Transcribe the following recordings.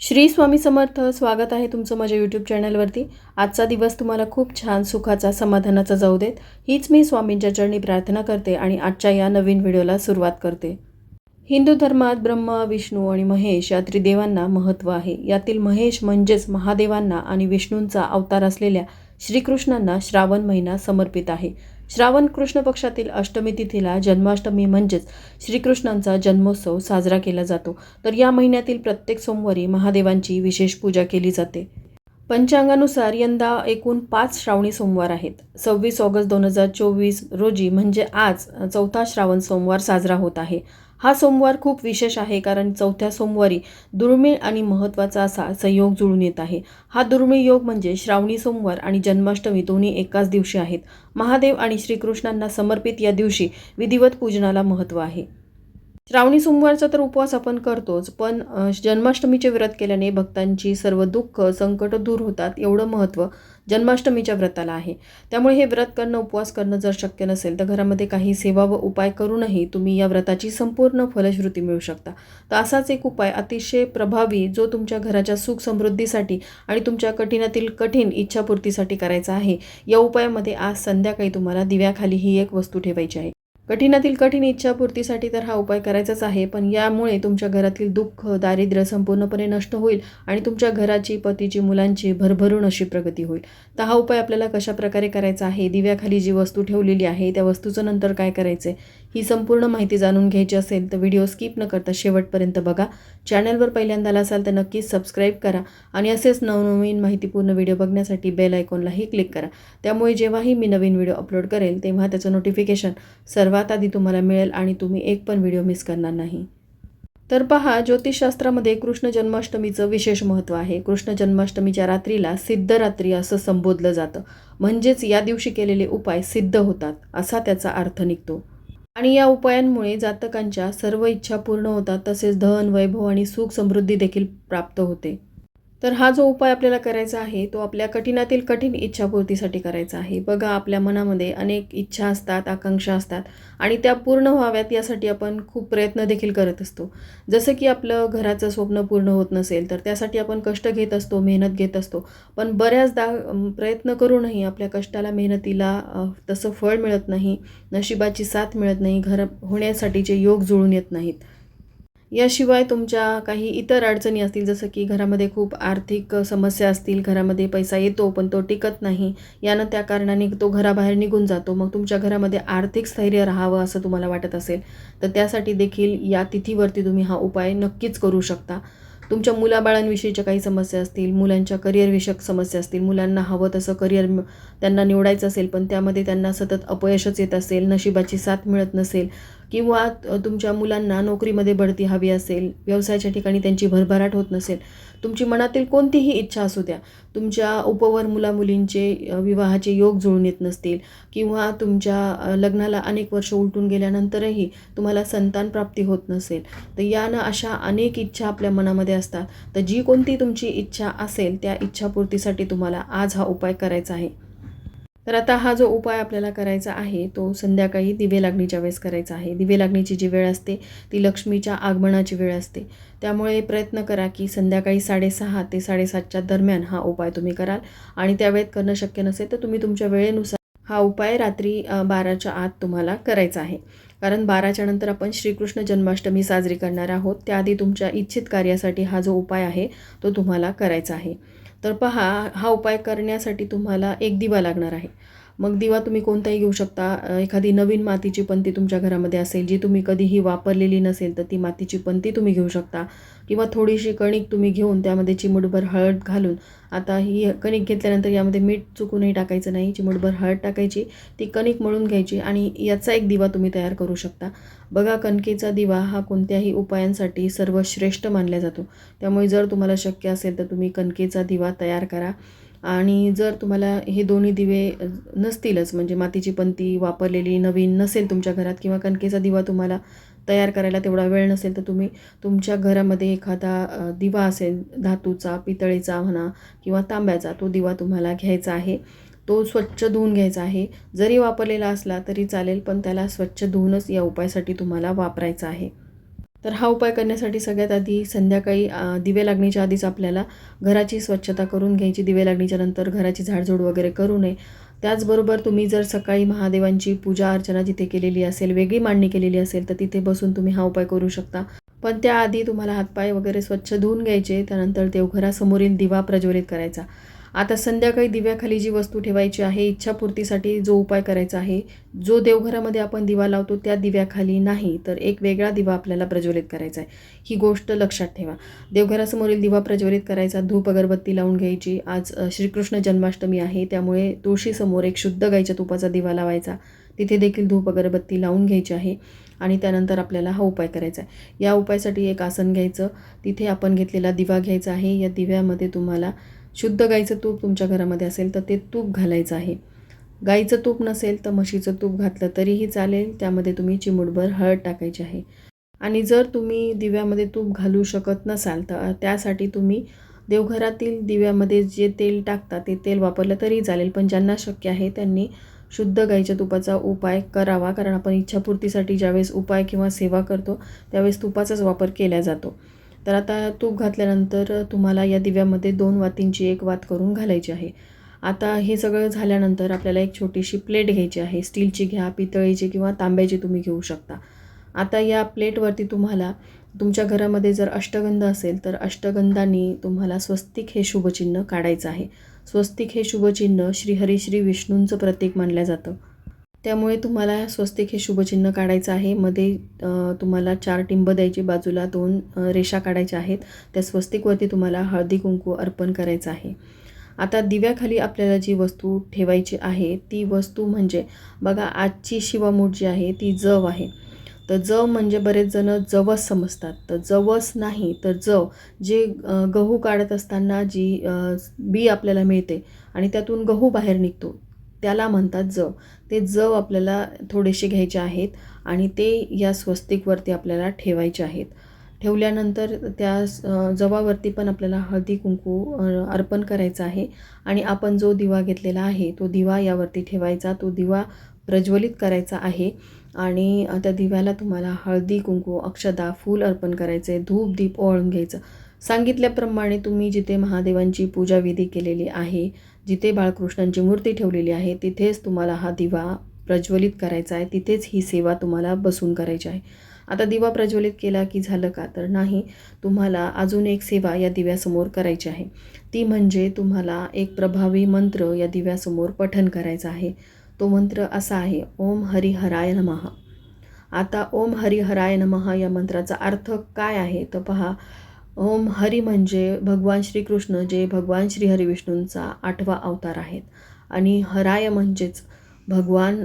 श्री स्वामी समर्थ स्वागत आहे तुमचं माझ्या यूट्यूब चॅनलवरती आजचा दिवस तुम्हाला खूप छान सुखाचा समाधानाचा जाऊ देत. हीच मी स्वामींच्या चरणी प्रार्थना करते आणि आजच्या या नवीन व्हिडिओला सुरुवात करते. हिंदू धर्मात ब्रह्मा विष्णू आणि महेश या त्रिदेवांना महत्त्व आहे. यातील महेश म्हणजेच महादेवांना आणि विष्णूंचा अवतार असलेल्या श्रीकृष्णांना श्रावण महिना समर्पित आहे. श्रावण कृष्ण पक्षातील अष्टमी तिथीला जन्माष्टमी म्हणजेच श्रीकृष्णांचा जन्मोत्सव साजरा केला जातो. तर या महिन्यातील प्रत्येक सोमवारी महादेवांची विशेष पूजा केली जाते. पंचांगानुसार यंदा एकूण पाच श्रावणी सोमवार आहेत. सव्वीस ऑगस्ट दोन हजार चोवीस रोजी म्हणजे आज चौथा श्रावण सोमवार साजरा होत आहे. हा सोमवार खूप विशेष आहे कारण चौथ्या सोमवारी दुर्मिळ आणि महत्त्वाचा असा संयोग जुळून येत आहे. हा दुर्मिळ योग म्हणजे श्रावणी सोमवार आणि जन्माष्टमी दोन्ही एकाच दिवशी आहेत. महादेव आणि श्रीकृष्णांना समर्पित या दिवशी विधिवत पूजनाला महत्त्व आहे. श्रावणी सोमवारचा तर उपवास आपण करतोच पण जन्माष्टमीचे व्रत केल्याने भक्तांची सर्व दुःख संकट दूर होतात एवढं महत्त्व जन्माष्टमीच्या व्रताला आहे. त्यामुळे हे व्रत करणं उपवास करणं जर शक्य नसेल तर घरामध्ये काही सेवा व उपाय करूनही तुम्ही या व्रताची संपूर्ण फलश्रुती मिळू शकता. तर असाच एक उपाय अतिशय प्रभावी जो तुमच्या घराच्या सुख समृद्धीसाठी आणि तुमच्या कठीणातील कठीण इच्छापूर्तीसाठी करायचा आहे. या उपायामध्ये आज संध्याकाळी तुम्हाला दिव्याखाली ही एक वस्तू ठेवायची आहे. कठीणातील कठीण इच्छापूर्तीसाठी तर हा उपाय करायचाच आहे पण यामुळे तुमच्या घरातील दुःख दारिद्र्य संपूर्णपणे नष्ट होईल आणि तुमच्या घराची पतीची मुलांची भरभरून अशी प्रगती होईल. तर हा उपाय आपल्याला कशाप्रकारे करायचा आहे? दिव्याखाली जी वस्तू ठेवलेली आहे त्या वस्तूचं नंतर काय करायचं आहे ही संपूर्ण माहिती जाणून घ्यायची असेल तर व्हिडिओ स्किप न करता शेवटपर्यंत बघा. चॅनलवर पहिल्यांदा असाल तर नक्कीच सबस्क्राईब करा आणि असेच नवनवीन माहितीपूर्ण व्हिडिओ बघण्यासाठी बेल आयकॉनलाही क्लिक करा. त्यामुळे जेव्हाही मी नवीन व्हिडिओ अपलोड करेल तेव्हा त्याचं नोटिफिकेशन सर्व सर्वात आधी तुम्हाला मिळेल आणि तुम्ही एक पण व्हिडिओ मिस करणार नाही. तर पहा ज्योतिषशास्त्रामध्ये कृष्ण जन्माष्टमीचं विशेष महत्त्व आहे. कृष्ण जन्माष्टमीच्या रात्रीला सिद्धरात्री असं संबोधलं जातं. म्हणजेच या दिवशी केलेले उपाय सिद्ध होतात असा त्याचा अर्थ निघतो. आणि या उपायांमुळे जातकांच्या सर्व इच्छा पूर्ण होतात तसेच धन वैभव आणि सुख समृद्धी देखील प्राप्त होते. तर हा जो उपाय आपल्याला करायचा आहे तो आपल्या कठीणातील कठीण इच्छापूर्तीसाठी करायचा आहे. बघा आपल्या मनामध्ये अनेक इच्छा असतात आकांक्षा असतात आणि त्या पूर्ण व्हाव्यात यासाठी आपण खूप प्रयत्न देखील करत असतो. जसं की आपलं घराचं स्वप्न पूर्ण होत नसेल तर त्यासाठी आपण कष्ट घेत असतो मेहनत घेत असतो. पण बऱ्याचदा प्रयत्न करूनही आपल्या कष्टाला मेहनतीला तसं फळ मिळत नाही नशिबाची साथ मिळत नाही घर होण्यासाठीचे योग जुळून येत नाहीत. याशिवाय तुमच्या काही इतर अडचणी असतील जसं की घरामध्ये खूप आर्थिक समस्या असतील घरामध्ये पैसा येतो पण तो टिकत नाही यानं त्या कारणाने तो घराबाहेर निघून जातो. मग तुमच्या घरामध्ये आर्थिक स्थैर्य राहावं असं तुम्हाला वाटत असेल तर त्यासाठी देखील या तिथीवरती तुम्ही हा उपाय नक्कीच करू शकता. तुमच्या मुलाबाळांविषयीच्या काही समस्या असतील मुलांच्या करिअरविषयक समस्या असतील मुलांना हवं तसं करिअर त्यांना निवडायचं असेल पण त्यामध्ये त्यांना सतत अपयशच येत असेल नशिबाची साथ मिळत नसेल किंवा तुमच्या मुलांना नोकरीमध्ये बढती हवी असेल व्यवसायाच्या ठिकाणी त्यांची भरभराट होत नसेल तुमची मनातील कोणतीही इच्छा असू द्या. तुमच्या उपवर मुलामुलींचे विवाहाचे योग जुळून येत नसतील किंवा तुमच्या लग्नाला अनेक वर्ष उलटून गेल्यानंतरही तुम्हाला संतान प्राप्ती होत नसेल तर यानं अशा अनेक इच्छा आपल्या मनामध्ये असतात. तर जी कोणती तुमची इच्छा असेल त्या इच्छापूर्तीसाठी तुम्हाला आज हा उपाय करायचा आहे. तर आता हा जो उपाय आपल्याला करायचा आहे तो संध्याकाळी दिवे लागणीच्या वेळेस करायचा आहे. दिवे लागणीची जी वेळ असते ती लक्ष्मीच्या आगमनाची वेळ असते. त्यामुळे प्रयत्न करा की संध्याकाळी साडेसहा ते साडेसातच्या दरम्यान हा उपाय तुम्ही कराल. आणि त्यावेळेत करणं शक्य नसेल तर तुम्ही तुमच्या वेळेनुसार हा उपाय रात्री बाराच्या आत तुम्हाला करायचा आहे. कारण बाराच्या नंतर आपण श्रीकृष्ण जन्माष्टमी साजरी करणार आहोत. त्याआधी तुमच्या इच्छित कार्यासाठी हा जो उपाय आहे तो तुम्हाला करायचा आहे. तर पहा हा उपाय करण्यासाठी तुम्हाला एक दिवा लागणार आहे. मग दिवा तुम्ही कोणताही घेऊ शकता. एखादी नवीन मातीची पंती तुमच्या घरामध्ये असेल जी तुम्ही कधीही वापरलेली नसेल तर ती मातीची पंती तुम्ही घेऊ शकता. किंवा थोडीशी कणिक तुम्ही घेऊन त्यामध्ये चिमूटभर हळद घालून आता ही कणिक घेतल्यानंतर यामध्ये मीठ चुकूनही टाकायचं नाही चिमूटभर हळद टाकायची ती कणिक मळून घ्यायची आणि याचा एक दिवा तुम्ही तयार करू शकता. बघा कणकेचा दिवा हा कोणत्याही उपायांसाठी सर्वश्रेष्ठ मानला जातो. त्यामुळे जर तुम्हाला शक्य असेल तर तुम्ही कणकेचा दिवा तयार करा. आणि जर तुम्हाला हे दोन्ही दिवे नसतीलच म्हणजे मातीची पंती वापरलेली नवीन नसेल तुमच्या घरात किंवा कणकेचा दिवा तुम्हाला तयार करायला तेवढा वेळ नसेल तर तुम्ही तुमच्या घरामध्ये एखादा दिवा असेल धातूचा पितळेचा म्हणा किंवा तांब्याचा तो दिवा तुम्हाला घ्यायचा आहे. तो स्वच्छ धुवून घ्यायचा आहे. जरी वापरलेला असला तरी चालेल पण त्याला स्वच्छ धुवूनच या उपायासाठी तुम्हाला वापरायचा आहे. तर हा उपाय करण्यासाठी सगळ्यात आधी संध्याकाळी दिवे लागण्याच्या आधीच आपल्याला घराची स्वच्छता करून घ्यायची. दिवे लागण्याच्या नंतर घराची झाडझूड वगैरे करू नये. त्याचबरोबर तुम्ही जर सकाळी महादेवांची पूजा अर्चना जिथे केलेली असेल वेगळी मांडणी केलेली असेल तर तिथे बसून तुम्ही हा उपाय करू शकता. पण त्याआधी तुम्हाला हातपाय वगैरे स्वच्छ धुवून घ्यायचे. त्यानंतर देवघरासमोरील दिवा प्रज्वलित करायचा. आता संध्याकाळी दिव्याखाली जी वस्तू ठेवायची आहे इच्छापूर्तीसाठी जो उपाय करायचा आहे जो देवघरामध्ये आपण दिवा लावतो त्या दिव्याखाली नाही तर एक वेगळा दिवा आपल्याला प्रज्वलित करायचा आहे. ही गोष्ट लक्षात ठेवा. देवघरासमोरील दिवा प्रज्वलित करायचा धूप अगरबत्ती लावून घ्यायची आज श्रीकृष्ण जन्माष्टमी आहे त्यामुळे तुळशीसमोर एक शुद्ध गाईच्या तुपाचा दिवा लावायचा. तिथे देखील धूप अगरबत्ती लावून घ्यायची आहे आणि त्यानंतर आपल्याला हा उपाय करायचा आहे. या उपायासाठी एक आसन घ्यायचं. तिथे आपण घेतलेला दिवा घ्यायचा आहे. या दिव्यामध्ये तुम्हाला शुद्ध गाईचं तूप तुमच्या घरामध्ये असेल तर ते तूप घालायचं आहे. गाईचं तूप नसेल तर म्हशीचं तूप घातलं तरीही चालेल. त्यामध्ये तुम्ही चिमूटभर हळद टाकायची आहे. आणि जर तुम्ही दिव्यामध्ये तूप घालू शकत नसाल तर त्यासाठी तुम्ही देवघरातील दिव्यामध्ये जे तेल टाकता ते तेल वापरलं तरी चालेल. पण ज्यांना शक्य आहे त्यांनी शुद्ध गाईच्या तुपाचा उपाय करावा. कारण आपण इच्छापूर्तीसाठी ज्यावेळेस उपाय किंवा सेवा करतो त्यावेळेस तुपाचाच वापर केला जातो. तर आता तूप घातल्यानंतर तुम्हाला या दिव्यामध्ये दोन वातींची एक वात करून घालायची आहे. आता हे सगळं झाल्यानंतर आपल्याला एक छोटीशी प्लेट घ्यायची आहे. स्टीलची घ्या पितळीची किंवा तांब्याची तुम्ही घेऊ शकता. आता या प्लेटवरती तुम्हाला तुमच्या घरामध्ये जर अष्टगंध असेल तर अष्टगंधाने तुम्हाला स्वस्तिक हे शुभचिन्ह काढायचं आहे. स्वस्तिक हे शुभचिन्ह श्रीहरी श्री विष्णूंचं प्रतीक मानलं जातं. त्यामुळे तुम्हाला स्वस्तिक हे शुभचिन्ह काढायचं आहे. मध्ये तुम्हाला चार टिंब द्यायची बाजूला दोन रेषा काढायच्या आहेत. त्या स्वस्तिकवरती तुम्हाला हळदी कुंकू अर्पण करायचं आहे. आता दिव्याखाली आपल्याला जी वस्तू ठेवायची आहे ती वस्तू म्हणजे बघा आजची शिवामूठ जी आहे ती जव आहे. तर जव म्हणजे बरेच जण जवस समजतात. तर जवस नाही तर जव जे गहू काढत असताना जी बी आपल्याला मिळते आणि त्यातून गहू बाहेर निघतो. त्याला म्हणतात जव ते जव आपल्याला थोडेसे घ्यायचे आहेत आणि ते या स्वस्तिकवरती आपल्याला ठेवायचे आहेत. ठेवल्यानंतर त्या जवावरती पण आपल्याला हळदी कुंकू अर्पण करायचं आहे आणि आपण जो दिवा घेतलेला आहे तो दिवा यावरती ठेवायचा तो दिवा प्रज्वलित करायचा आहे आणि त्या दिव्याला तुम्हाला हळदी कुंकू अक्षदा फूल अर्पण करायचे धूप दीप ओळून घ्यायचं. सांगितल्याप्रमाणे तुम्ही जिथे महादेवांची पूजा विधी केलेली आहे जिथे बाळकृष्णांची मूर्ती ठेवलेली आहे तिथेच तुम्हाला हा दिवा प्रज्वलित करायचा आहे. तिथेच ही सेवा तुम्हाला बसून करायची आहे. आता दिवा प्रज्वलित केला की झालं का? तर नाही. तुम्हाला अजून एक सेवा या दिव्यासमोर करायची आहे. ती म्हणजे तुम्हाला एक प्रभावी मंत्र या दिव्यासमोर पठन करायचा आहे. तो मंत्र असा आहे ओम हरिहराय नमः. आता ओम हरिहराय नमः या मंत्राचा अर्थ काय आहे? तर पहा ओम हरी म्हणजे भगवान श्रीकृष्ण जे भगवान श्री हरिविष्णूंचा आठवा अवतार आहेत. आणि हराय म्हणजेच भगवान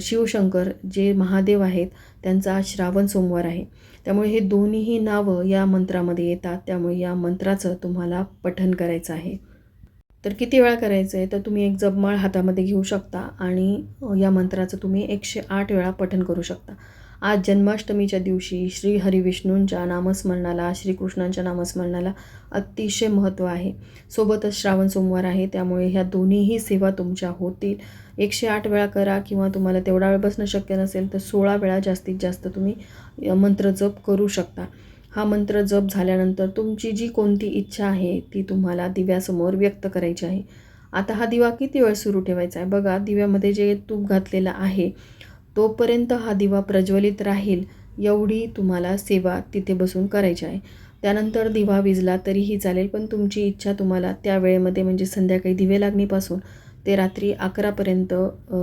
शिवशंकर जे महादेव आहेत त्यांचा आज श्रावण सोमवार आहे. त्यामुळे हे दोन्हीही नावं या मंत्रामध्ये येतात. त्यामुळे या मंत्राचं तुम्हाला पठन करायचं आहे. तर किती वेळा करायचं आहे? तर तुम्ही एक जपमाळ हातामध्ये घेऊ शकता आणि या मंत्राचं तुम्ही एकशे आठ वेळा पठन करू शकता. आज जन्माष्टमीच्या दिवशी श्री हरिविष्णूंच्या नामस्मरणाला श्रीकृष्णांच्या नामस्मरणाला अतिशय महत्त्व आहे. सोबतच श्रावण सोमवार आहे त्यामुळे ह्या दोन्हीही सेवा तुमच्या होतील. एकशे आठ वेळा करा किंवा तुम्हाला तेवढा वेळ बसणं शक्य नसेल तर सोळा वेळा जास्तीत जास्त तुम्ही मंत्र जप करू शकता. हा मंत्र जप झाल्यानंतर तुमची जी कोणती इच्छा आहे ती तुम्हाला दिव्यासमोर व्यक्त करायची आहे. आता हा दिवा किती वेळ सुरू ठेवायचा आहे? बघा दिव्यामध्ये जे तूप घातलेलं आहे तोपर्यंत हा दिवा प्रज्वलित राहील एवढी तुम्हाला सेवा तिथे बसून करायची आहे. त्यानंतर दिवा विजला तरीही चालेल पण तुमची इच्छा तुम्हाला त्या वेळेमध्ये म्हणजे संध्याकाळी दिवे लागणीपासून ते रात्री अकरापर्यंत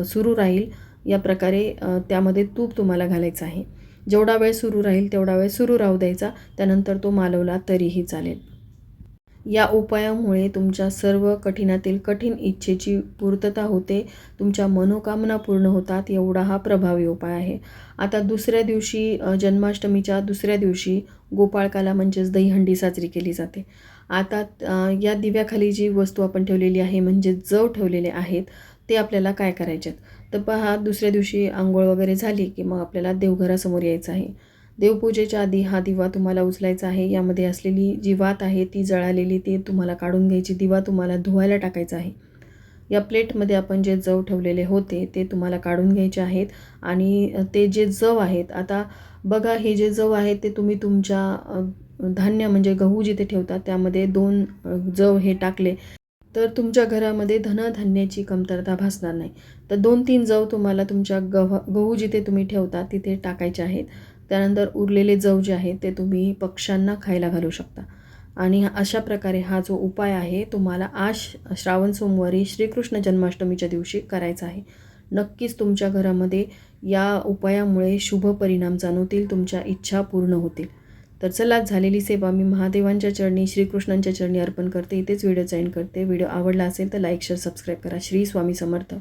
सुरू राहील. या प्रकारे त्यामध्ये तूप तुम्हाला घालायचं आहे. जेवढा वेळ सुरू राहील तेवढा वेळ सुरू राहू द्यायचा. त्यानंतर तो मालवला तरीही चालेल. या उपायामुळे तुमच्या सर्व कठीणातील कठीण इच्छेची पूर्तता होते तुमच्या मनोकामना पूर्ण होतात एवढा हा प्रभावी उपाय आहे. आता दुसऱ्या दिवशी जन्माष्टमीच्या दुसऱ्या दिवशी गोपाळकाला म्हणजेच दहीहंडी साजरी केली जाते. आता या दिव्याखाली जी वस्तू आपण ठेवलेली आहे म्हणजे जव ठेवलेले आहेत ते आपल्याला काय करायचे आहेत तर पहा दुसऱ्या दिवशी आंघोळ वगैरे झाली की मग आपल्याला देवघरासमोर यायचं आहे. देवपूजेच्या आधी हा दिवा तुम्हाला उचलायचा आहे. यामध्ये असलेली जी वात आहे ती जळालेली ती तुम्हाला काढून घ्यायची. दिवा तुम्हाला धुवायला टाकायचा आहे. या प्लेटमध्ये आपण जे जव ठेवलेले होते ते तुम्हाला काढून घ्यायचे आहेत. आणि ते जे जव आहेत आता बघा हे जे जव आहेत ते तुम्ही तुमच्या धान्य म्हणजे गहू जिथे ठेवतात त्यामध्ये दोन जव हे टाकले तर तुमच्या घरामध्ये धनधान्याची कमतरता भासणार नाही. तर दोन तीन जव तुम्हाला तुमच्या गव्हा गहू जिथे तुम्ही ठेवता तिथे टाकायचे आहेत. त्यानंतर उरलेले जव जे आहेत ते तुम्ही पक्ष्यांना खायला घालू शकता. आणि अशा प्रकारे हा जो उपाय आहे तुम्हाला आज श्रावण सोमवारी श्रीकृष्ण जन्माष्टमीच्या दिवशी करायचा आहे. नक्कीच तुमच्या घरामध्ये या उपायामुळे शुभ परिणाम जाणवतील तुमच्या इच्छा पूर्ण होतील. तर चला झालेली सेवा मी महादेवांच्या चरणी श्रीकृष्णांच्या चरणी अर्पण करते. इथेच व्हिडिओ जॉईन करते. व्हिडिओ आवडला असेल तर लाईक शेअर सबस्क्राईब करा. श्री स्वामी समर्थ.